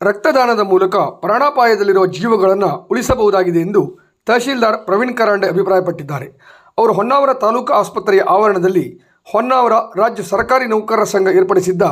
ರಕ್ತದಾನದ ಮೂಲಕ ಪ್ರಾಣಾಪಾಯದಲ್ಲಿರುವ ಜೀವಗಳನ್ನು ಉಳಿಸಬಹುದಾಗಿದೆ ಎಂದು ತಹಶೀಲ್ದಾರ್ ಪ್ರವೀಣ್ ಕರಾಂಡೆ ಅಭಿಪ್ರಾಯಪಟ್ಟಿದ್ದಾರೆ. ಅವರು ಹೊನ್ನಾವರ ತಾಲೂಕು ಆಸ್ಪತ್ರೆಯ ಆವರಣದಲ್ಲಿ ಹೊನ್ನಾವರ ರಾಜ್ಯ ಸರ್ಕಾರಿ ನೌಕರರ ಸಂಘ ಏರ್ಪಡಿಸಿದ್ದ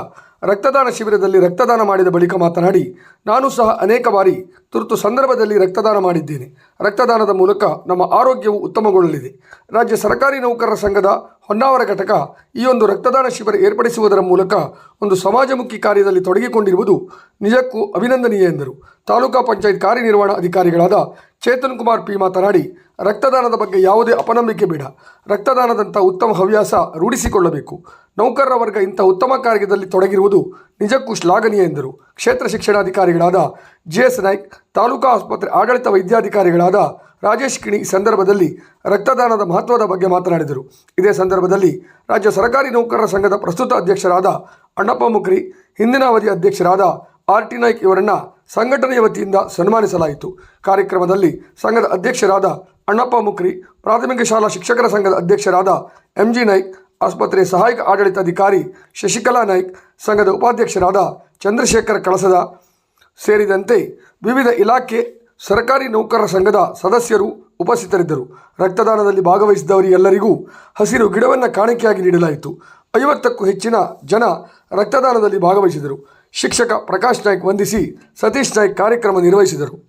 ರಕ್ತದಾನ ಶಿಬಿರದಲ್ಲಿ ರಕ್ತದಾನ ಮಾಡಿದ ಬಳಿಕ ಮಾತನಾಡಿ, ನಾನು ಸಹ ಅನೇಕ ಬಾರಿ ತುರ್ತು ಸಂದರ್ಭದಲ್ಲಿ ರಕ್ತದಾನ ಮಾಡಿದ್ದೇನೆ. ರಕ್ತದಾನದ ಮೂಲಕ ನಮ್ಮ ಆರೋಗ್ಯವು ಉತ್ತಮಗೊಳ್ಳಲಿದೆ. ರಾಜ್ಯ ಸರ್ಕಾರಿ ನೌಕರರ ಸಂಘದ ಹೊನ್ನಾವರ ಘಟಕ ಈ ಒಂದು ರಕ್ತದಾನ ಶಿಬಿರ ಏರ್ಪಡಿಸುವುದರ ಮೂಲಕ ಒಂದು ಸಮಾಜಮುಖಿ ಕಾರ್ಯದಲ್ಲಿ ತೊಡಗಿಕೊಂಡಿರುವುದು ನಿಜಕ್ಕೂ ಅಭಿನಂದನೀಯ ಎಂದರು. ತಾಲೂಕಾ ಪಂಚಾಯತ್ ಕಾರ್ಯನಿರ್ವಹಣಾಧಿಕಾರಿಗಳಾದ ಚೇತನ್ ಕುಮಾರ್ ಪಿ ಮಾತನಾಡಿ, ರಕ್ತದಾನದ ಬಗ್ಗೆ ಯಾವುದೇ ಅಪನಂಬಿಕೆ ಬೇಡ. ರಕ್ತದಾನದಂಥ ಉತ್ತಮ ಹವ್ಯಾಸ ರೂಢಿಸಿಕೊಳ್ಳಬೇಕು. ನೌಕರರ ವರ್ಗ ಇಂಥ ಉತ್ತಮ ಕಾರ್ಯದಲ್ಲಿ ತೊಡಗಿರುವುದು ನಿಜಕ್ಕೂ ಶ್ಲಾಘನೀಯ ಎಂದರು. ಕ್ಷೇತ್ರ ಶಿಕ್ಷಣಾಧಿಕಾರಿಗಳಾದ ಜಿ ಎಸ್ ನಾಯ್ಕ್, ತಾಲೂಕಾ ಆಸ್ಪತ್ರೆ ಆಡಳಿತ ವೈದ್ಯಾಧಿಕಾರಿಗಳಾದ ರಾಜೇಶ್ ಕಿಣಿ ಸಂದರ್ಭದಲ್ಲಿ ರಕ್ತದಾನದ ಮಹತ್ವದ ಬಗ್ಗೆ ಮಾತನಾಡಿದರು. ಇದೇ ಸಂದರ್ಭದಲ್ಲಿ ರಾಜ್ಯ ಸರ್ಕಾರಿ ನೌಕರರ ಸಂಘದ ಪ್ರಸ್ತುತ ಅಧ್ಯಕ್ಷರಾದ ಅಣ್ಣಪ್ಪ ಮುಕ್ರಿ, ಹಿಂದಿನ ಅವಧಿ ಅಧ್ಯಕ್ಷರಾದ ಆರ್ ಟಿ ನಾಯ್ಕ್ ಇವರನ್ನು ಸಂಘಟನೆಯ ವತಿಯಿಂದ ಸನ್ಮಾನಿಸಲಾಯಿತು. ಕಾರ್ಯಕ್ರಮದಲ್ಲಿ ಸಂಘದ ಅಧ್ಯಕ್ಷರಾದ ಅಣ್ಣಪ್ಪ ಮುಕ್ರಿ, ಪ್ರಾಥಮಿಕ ಶಾಲಾ ಶಿಕ್ಷಕರ ಸಂಘದ ಅಧ್ಯಕ್ಷರಾದ ಎಂ ಜಿ ನಾಯ್ಕ್, ಆಸ್ಪತ್ರೆಯ ಸಹಾಯಕ ಆಡಳಿತಾಧಿಕಾರಿ ಶಶಿಕಲಾ ನಾಯ್ಕ್, ಸಂಘದ ಉಪಾಧ್ಯಕ್ಷರಾದ ಚಂದ್ರಶೇಖರ್ ಕಳಸದ ಸೇರಿದಂತೆ ವಿವಿಧ ಇಲಾಖೆ ಸರ್ಕಾರಿ ನೌಕರರ ಸಂಘದ ಸದಸ್ಯರು ಉಪಸ್ಥಿತರಿದ್ದರು. ರಕ್ತದಾನದಲ್ಲಿ ಭಾಗವಹಿಸಿದವರಿಗೆಲ್ಲರಿಗೂ ಹಸಿರು ಗಿಡವನ್ನು ಕಾಣಿಕೆಯಾಗಿ ನೀಡಲಾಯಿತು. ಐವತ್ತಕ್ಕೂ ಹೆಚ್ಚಿನ ಜನ ರಕ್ತದಾನದಲ್ಲಿ ಭಾಗವಹಿಸಿದರು. ಶಿಕ್ಷಕ ಪ್ರಕಾಶ್ ನಾಯ್ಕ್ ವಂದಿಸಿ ಸತೀಶ್ ನಾಯ್ಕ್ ಕಾರ್ಯಕ್ರಮ ನಿರ್ವಹಿಸಿದರು.